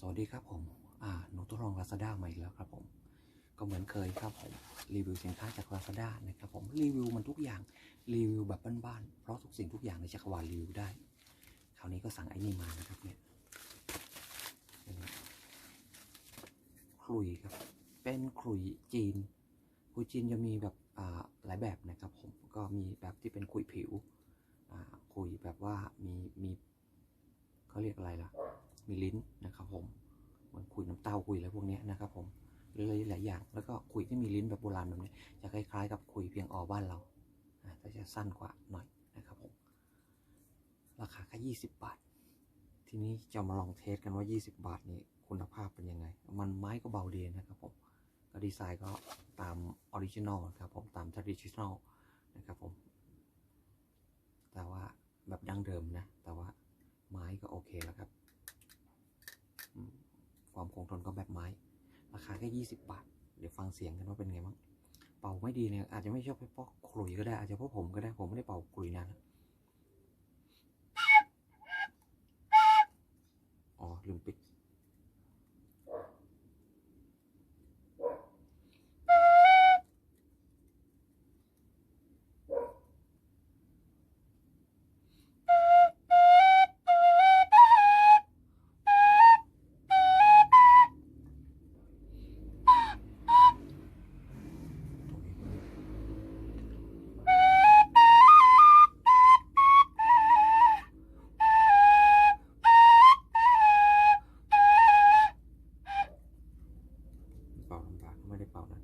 สวัสดีครับผม อ่า หนูทดลอง Lazada มาอีกแล้วครับผม ก็เหมือนเคยครับผม รีวิวสินค้าจาก Lazada นะครับผม รีวิวมันทุกอย่าง รีวิวแบบบ้านๆ เพราะทุกสิ่งทุกอย่างในจักรวาลรีวิวได้ คราวนี้ก็สั่งไอ้นี่มานะครับเนี่ยเป็นขลุยครับ เป็นขลุยจีนขลุยจีนจะมีแบบ อ่า หลายแบบนะครับผม ก็มีแบบที่เป็นขลุยผิว อ่าขลุยแบบว่ามี มีเขาเรียกอะไรล่ะ มีลิ้นนะครับผมเหมือนคุยน้ำเต้าคุยอะไรพวกนี้นะครับผมหรือหลายอย่าง แล้วก็คุยที่มีลิ้นแบบโบราณแบบนี้จะคล้ายๆ กับคุยเพียงออบ้านเราแต่จะสั้นกว่าหน่อยนะครับผมราคาแค่ยี่สิบบาท ทีนี้จะมาลองเทสกันว่า 20 บาทนี้คุณภาพเป็นยังไง มันไม้ก็เบาดีนะครับผมก็ดีไซน์ก็ตามออริจินอลครับผมตามท r ดิชิน a ลนะครับผม แต่ว่าแบบดั้งเดิมนะ แต่ว่าไม้ก็โอเคแล้วครับ อืมความคงทนก็แบบไม้ รา คาแค่ยี่สิบบาท เดี๋ยวฟังเสียงกันว่าเป็นไงบ้าง เป่าไม่ดีเนี่ยอาจจะไม่ชอบเพราะขลุ่ยก็ได้อาจจะเพราะผมก็ได้ผมไม่ได้เป่าขลุ่ยนานแล้ว ไม่ได้เป่านะ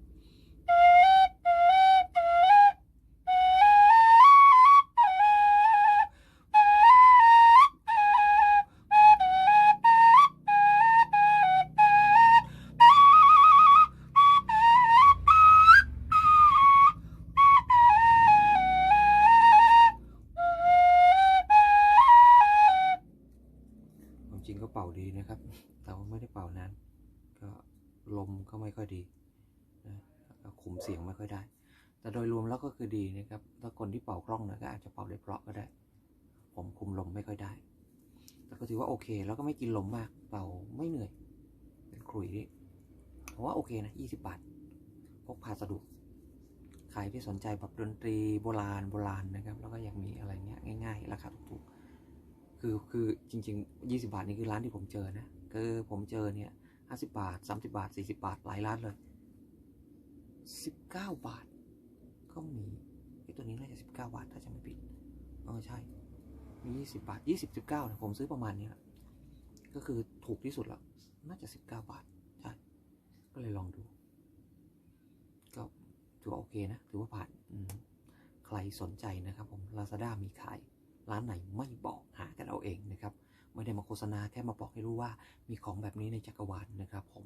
ความจริงก็เป่าดีนะครับ แต่ว่าไม่ได้เป่านานก็ลมก็ไม่ค่อยดี นะแล้วก็คุมเสียงไม่ค่อยได้ แต่โดยรวมแล้วก็คือดีนะครับ ถ้าคนที่เป่าคล่องนะก็อาจจะเป่าได้เพราะก็ได้ ผมคุมลมไม่ค่อยได้ แต่ก็ถือว่าโอเค แล้วก็ไม่กินลมมาก เป่าไม่เหนื่อย เป็นขลุ่ยที่ผมว่าโอเคนะยี่สิบาท พกพาสะดวก ใครที่สนใจแบบดนตรีโบราณโบราณนะครับ แล้วก็อยากมีอะไรเงี้ยง่าย ๆ ราคาถูกๆ คือคือจริงๆยี่สิบาทนี่คือร้านที่ผมเจอนะ คือผมเจอเนี่ยห้าสิบาทสามสิบาทสี่สิบาท หลายร้านเลย สิบเก้าบาท ก็มีไอ้ตัวนี้น่าจะสิบเก้าบาท ถ้าจะไม่ผิดเออใช่ มียี่สิบาทยี่สิบสิบเก้าเนี่ยผมซื้อประมาณนี้ยก็คือถูกที่สุดแล้วน่าจะสิบเก้าบาท ใช่ ก็เลยลองดู ก็ถือว่าโอเคนะ ถือว่าผ่านใครสนใจนะครับผม Lazada มีขาย ร้านไหนไม่บอกหากันเอาเองนะครับไม่ได้มาโฆษณาแค่มาบอกให้รู้ว่ามีของแบบนี้ในจักรวาลนะครับผม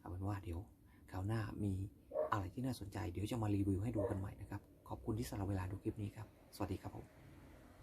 เอาเป็นว่าเดี๋ยวคราวหน้ามี อะไรที่น่าสนใจเดี๋ยวจะมารีวิวให้ดูกันใหม่นะครับ ขอบคุณที่สละเวลาดูคลิปนี้ครับ สวัสดีครับผม